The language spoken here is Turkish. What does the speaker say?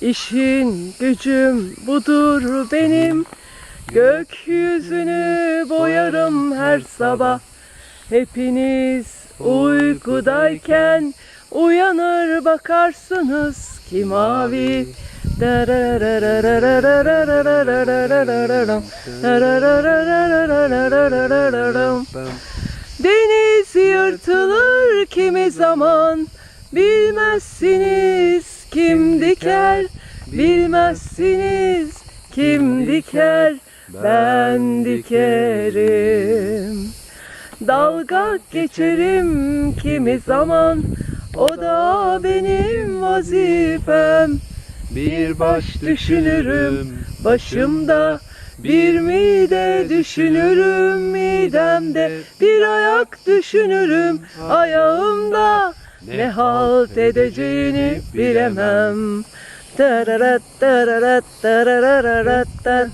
İşin gücüm budur benim. Gökyüzünü boyarım her sabah. Hepiniz uykudayken Uyanır bakarsınız ki mavi. Deniz yırtılır kimi zaman. Bilmezsiniz kim diker Bilmezsiniz. Kim diker Ben dikerim. Dalga geçerim kimi zaman. O da benim vazifem. Bir baş düşünürüm başımda bir mide düşünürüm midemde Bir ayak düşünürüm ayağımda Ne halt edeceğini bilemem. Tararat tararat tarararat tar-